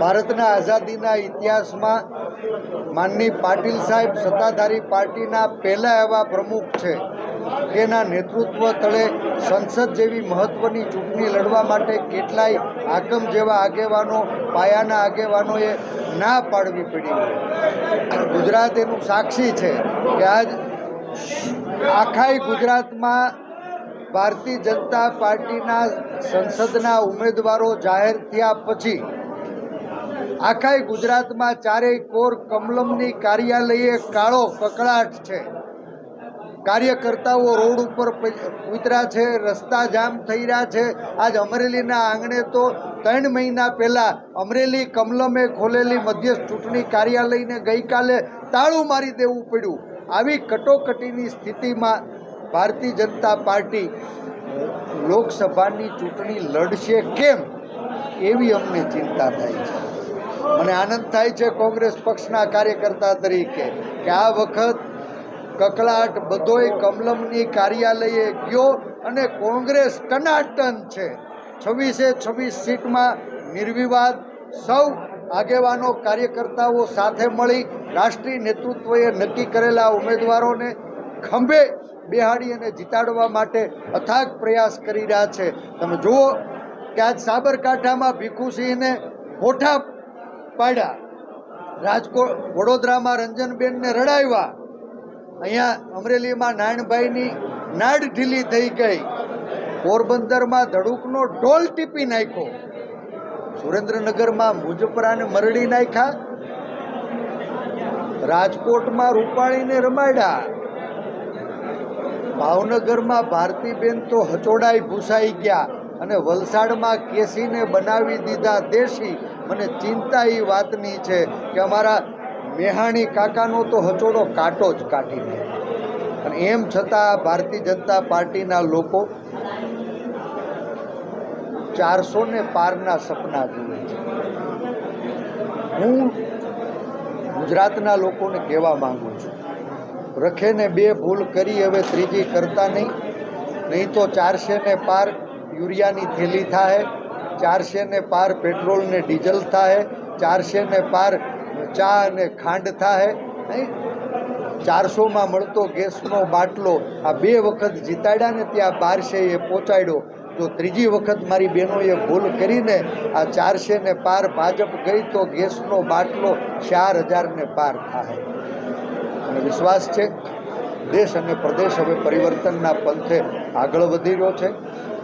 ભારતના આઝાદીના ઇતિહાસમાં માનની પાટીલ સાહેબ સત્તાધારી પાર્ટીના પહેલા એવા પ્રમુખ છે. એના નેતૃત્વ તળે સંસદ જેવી મહત્ત્વની ચૂંટણી લડવા માટે કેટલાય આગમ જેવા આગેવાનો, પાયાના આગેવાનોએ ના પાડવી પડી. ગુજરાત એનું સાક્ષી છે કે આજ આખાય ગુજરાતમાં ભારતીય જનતા પાર્ટીના સંસદના ઉમેદવારો જાહેર થયા પછી આખાય ગુજરાતમાં ચારેય કોર કમલમની કાર્યાલયે કાળો કકળાટ છે. કાર્યકર્તાઓ રોડ ઉપર ઉતર્યા છે, રસ્તા જામ થઈ રહ્યા છે. આજ અમરેલીના આંગણે તો ત્રણ મહિના પહેલાં અમરેલી કમલમે ખોલેલી મધ્યસ્થ ચૂંટણી કાર્યાલયને ગઈકાલે તાળું મારી દેવું પડ્યું. આવી કટોકટીની સ્થિતિમાં ભારતીય જનતા પાર્ટી લોકસભાની ચૂંટણી લડશે કેમ એવી અમને ચિંતા થાય છે. મને આનંદ થાય છે કોંગ્રેસ પક્ષના કાર્યકર્તા તરીકે કે આ વખત કકળાટ બધોય કમલમની કાર્યાલયે ગયો અને કોંગ્રેસ ટનાટન છે. છવ્વીસે છવ્વીસ સીટમાં નિર્વિવાદ સૌ આગેવાનો કાર્યકર્તાઓ સાથે મળી રાષ્ટ્રીય નેતૃત્વએ નક્કી કરેલા ઉમેદવારોને ખંભે બેહાડી અને જીતાડવા માટે અથાગ પ્રયાસ કરી રહ્યા છે. તમે જુઓ કે આજ સાબરકાંઠામાં ભીખુસિંહને હોઠા પાડ્યા. રાજકોટ વડોદરામાં રંજનબેનને રડાવ્યા. અહીંયા અમરેલીમાં નારાયણભાઈની નાડ ઢીલી થઈ ગઈ. પોરબંદરમાં ધડુકનો ઢોલ ટીપી નાખ્યો. સુરેન્દ્રનગરમાં મુજપરાને મરડી નાખ્યા. રાજકોટમાં રૂપાણીને રમાડ્યા. ભાવનગરમાં ભારતીબેન તો હચોડાઈ ભૂસાઈ ગયા અને વલસાડમાં કેસીને બનાવી દીધા દેશી. મને ચિંતા એ વાતની છે કે અમારા મેહાણી કાકાનો તો હચોડો કાંટો જ કાઢી દે અને એમ છતાં ભારતીય જનતા પાર્ટીના લોકો ચારસો ને પારના સપના જુએ છે. હું ગુજરાતના લોકોને કહેવા માંગુ છું, રખેને બે ભૂલ કરી, હવે ત્રીજી કરતા નહીં. નહીં તો ચારસે ને પાર યુરિયાની થેલી થાય ચારસે ને પાર પેટ્રોલ ને ડીઝલ થાય ચારસે ને પાર ચા અને ખાંડ થાય ચારસોમાં મળતો ગેસનો બાટલો આ બે વખત જીતાડ્યા ને ત્યાં બારસે એ પહોંચાડ્યો. તો ત્રીજી વખત મારી બહેનોએ ભૂલ કરીને આ ચારસે ને પાર ભાજપ ગઈ તો ગેસનો બાટલો ચાર હજારને પાર થાય અને વિશ્વાસ છે, દેશ અને પ્રદેશ હવે પરિવર્તનના પંથે આગળ વધી રહ્યો છે.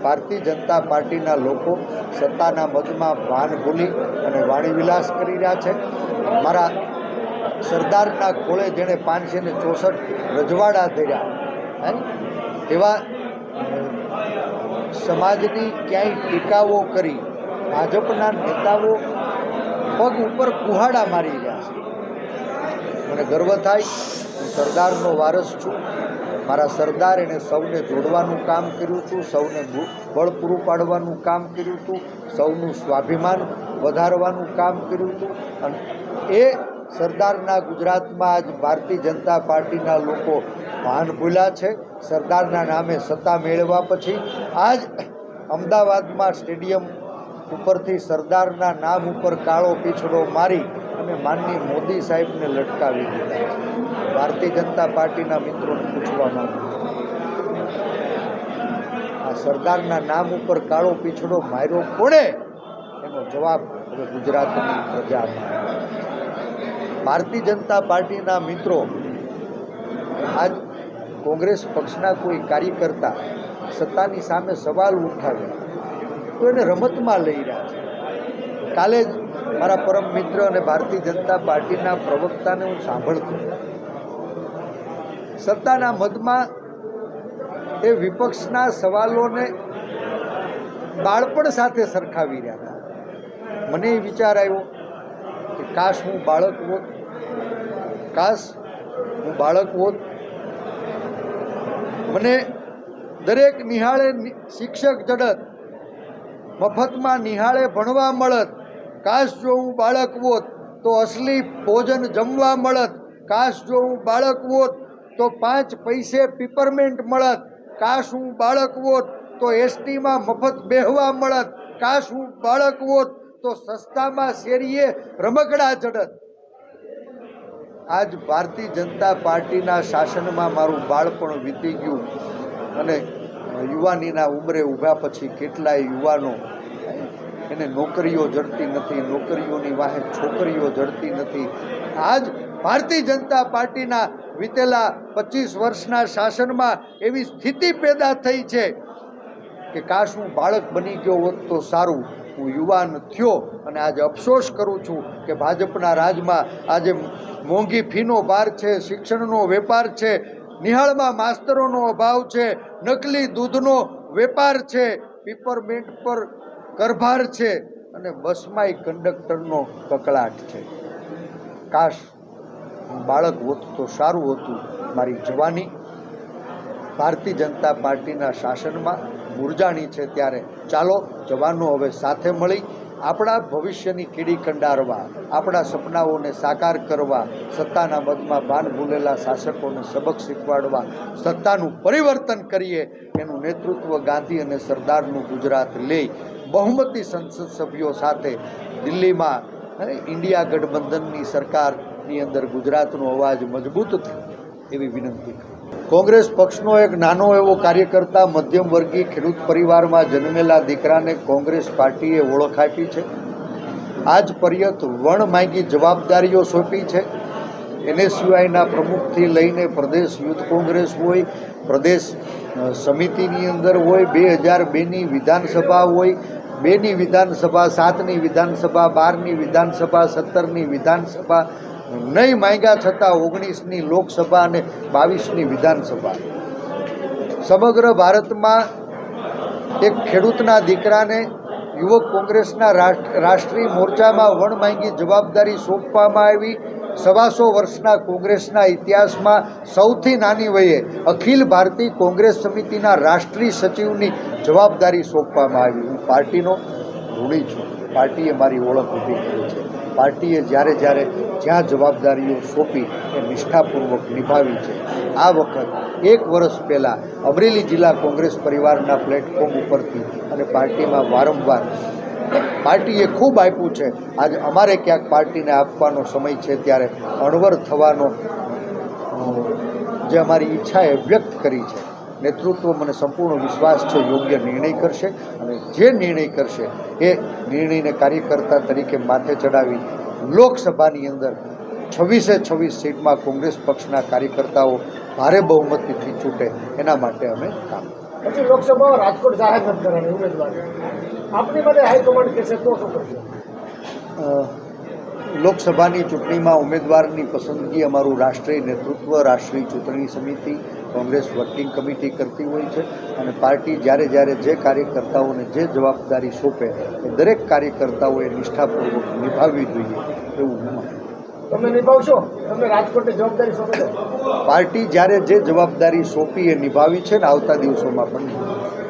ભારતીય જનતા પાર્ટીના લોકો સત્તાના મતમાં ભાન ભૂલી અને વાણીવિલાસ કરી રહ્યા છે. મારા સરદારના ખોળે જેણે પાંચસો ને ચોસઠ રજવાડા ધર્યા, હે? એવા સમાજની ક્યાંય ટીકાઓ કરી, ભાજપના નેતાઓ પગ ઉપર કુહાડા મારી રહ્યા છે. મને ગર્વ થાય, હું સરદારનો વારસ છું. મારા સરદાર એણે સૌને જોડવાનું કામ કર્યું હતું સૌને બળ પૂરું પાડવાનું કામ કર્યું હતું સૌનું સ્વાભિમાન વધારવાનું કામ કર્યું હતું અને એ સરદારના ગુજરાતમાં આજ ભારતીય જનતા પાર્ટીના લોકો ભાન ભૂલ્યા છે. સરદારના નામે સત્તા મેળવ્યા પછી આજ અમદાવાદમાં સ્ટેડિયમ ઉપરથી સરદારના નામ ઉપર કાળો પીછડો મારી અને માનની મોદી સાહેબને લટકાવી દીધા ભારતીય જનતા પાર્ટીના મિત્રોને પૂછવા માંગુ આ સરદારના નામ ઉપર કાળો પીછડો માર્યો કોણે? એનો જવાબ હવે ગુજરાતની પ્રજા ભારતીય જનતા પાર્ટીના મિત્રો, આજ કોંગ્રેસ પક્ષના કોઈ કાર્યકર્તા સત્તાની સામે સવાલ ઉઠાવે તો એને રમતમાં લઈ રહ્યા છે. કાલે જ મારા પરમ મિત્ર અને ભારતીય જનતા પાર્ટીના પ્રવક્તાને હું સાંભળતો. સત્તાના મધમાં એ વિપક્ષના સવાલોને બાળપણ સાથે સરખાવી રહ્યા હતા. મને એ વિચાર આવ્યો કે કાશ હું બાળક હોત, કાશ હું બાળક હોત. મને દરેક નિહાળે શિક્ષક જડત, મફતમાં નિહાળે ભણવા મળત કાશ જો હું બાળક હોત તો અસલી ભોજન જમવા મળત. કાશ જો હું બાળક હોત તો પાંચ પૈસે પીપરમેન્ટ મળત. કાશ હું બાળક હોત તો એસટીમાં મફત બેહવા મળત. કાશ હું બાળક હોત તો સસ્તામાં શેરીએ રમકડા ચડત. આજ ભારતીય જનતા પાર્ટીના શાસનમાં મારું બાળપણ વીતી ગયું અને યુવાનીના ઉંમરે ઊભા પછી કેટલાય યુવાનો એને નોકરીઓ જડતી નથી, નોકરીઓની વાહે છોકરીઓ જડતી નથી. આજ ભારતીય જનતા પાર્ટીના વીતેલા પચીસ વર્ષના શાસનમાં એવી સ્થિતિ પેદા થઈ છે કે કાશ હું બાળક બની ગયો હોત તો સારું. હું યુવાન થયો અને આજે અફસોસ કરું છું કે ભાજપના રાજમાં આજે મોંઘી ફીનો ભાર છે, શિક્ષણનો વેપાર છે, નિહાળમાં માસ્તરોનો અભાવ છે, નકલી દૂધનો વેપાર છે. પીપરમેન્ટ પર કરભાર છે અને બસમાંય કંડક્ટરનો કકળાટ છે. કાશ બાળક હોત તો સારું હતું મારી જવાની. ભારતીય જનતા પાર્ટીના શાસનમાં મૂરજાણી છે ત્યારે ચાલો જવાનો હવે સાથે મળી આપણા ભવિષ્યની કીડી કંડારવા, આપણા સપનાઓને સાકાર કરવા, સત્તાના મદમાં ભાન ભૂલેલા શાસકોને સબક શીખવાડવા, સત્તાનું પરિવર્તન કરીએ, એનું નેતૃત્વ ગાંધી અને સરદારનું ગુજરાત લે બહુમતી સંસદ સભ્યો સાથે દિલ્હીમાં ઇન્ડિયા ગઠબંધનની સરકારની અંદર ગુજરાતનો અવાજ મજબૂત થાય, એવી વિનંતી કોંગ્રેસ પક્ષનો એક નાનો એવો કાર્યકર્તા, મધ્યમ વર્ગીય ખેડૂત પરિવારમાં જન્મેલા દીકરાને કોંગ્રેસ પાર્ટીએ ઓળખ આપી છે. આજ પર્યત વણ માંગી જવાબદારીઓ સોંપી છે. એનએસયુઆઈના પ્રમુખથી લઈને પ્રદેશ યુથ કોંગ્રેસ હોય, પ્રદેશ સમિતિની અંદર હોય, બે હજાર બેની વિધાનસભા હોય, બેની વિધાનસભા, સાતની વિધાનસભા, બારની વિધાનસભા, સત્તરની વિધાનસભા, નહીં માંગ્યા છતાં ઓગણીસની લોકસભા અને બાવીસની વિધાનસભા. સમગ્ર ભારતમાં એક ખેડૂતના દીકરાને યુવક કોંગ્રેસના રાષ્ટ્રીય મોરચામાં વણ માંગી જવાબદારી સોંપવામાં આવી. સવાસો વર્ષના કોંગ્રેસના ઇતિહાસમાં સૌથી નાની વયે અખિલ ભારતીય કોંગ્રેસ સમિતિના રાષ્ટ્રીય સચિવની જવાબદારી સોંપવામાં આવી. હું પાર્ટીનો ઋણી છું. પાર્ટીએ મારી ઓળખ ઊભી કરી છે. પાર્ટીએ જ્યારે જ્યારે જ્યાં જવાબદારીઓ સોંપી એ નિષ્ઠાપૂર્વક નિભાવી છે. આ વખત એક વર્ષ પહેલાં અમરેલી જિલ્લા કોંગ્રેસ પરિવારના પ્લેટફોર્મ ઉપરથી અને પાર્ટીમાં વારંવાર પાર્ટીએ ખૂબ આપ્યું છે. આજે અમારે ક્યાંક પાર્ટીને આપવાનો સમય છે ત્યારે અણવર થવાનો જે અમારી ઈચ્છા એ વ્યક્ત કરી છે. નેતૃત્વ મને સંપૂર્ણ વિશ્વાસ છે, યોગ્ય નિર્ણય કરશે અને જે નિર્ણય કરશે એ નિર્ણયને કાર્યકર્તા તરીકે માથે ચડાવી લોકસભાની અંદર છવ્વીસે છવ્વીસ સીટમાં કોંગ્રેસ પક્ષના કાર્યકર્તાઓ ભારે બહુમતીથી ચૂંટે એના માટે અમે કામ પછી લોકસભામાં રાજકોટ જાહેર નથી કરવાની ઉમેદવાર આપની માટે હાઈકમાન્ડ કહેશે તો શું કરશે લોકસભાની ચૂંટણીમાં ઉમેદવારની પસંદગી અમારું રાષ્ટ્રીય નેતૃત્વ, રાષ્ટ્રીય ચૂંટણી સમિતિ, કોંગ્રેસ વર્કિંગ કમિટી કરતી હોય છે અને પાર્ટી જ્યારે જ્યારે જે કાર્યકર્તાઓને જે જવાબદારી સોંપે એ દરેક કાર્યકર્તાઓએ નિષ્ઠાપૂર્વક નિભાવવી જોઈએ એવું હું. તમે પાર્ટી જ્યારે જે જવાબદારી સોંપી એ નિભાવી છે ને આવતા દિવસોમાં પણ.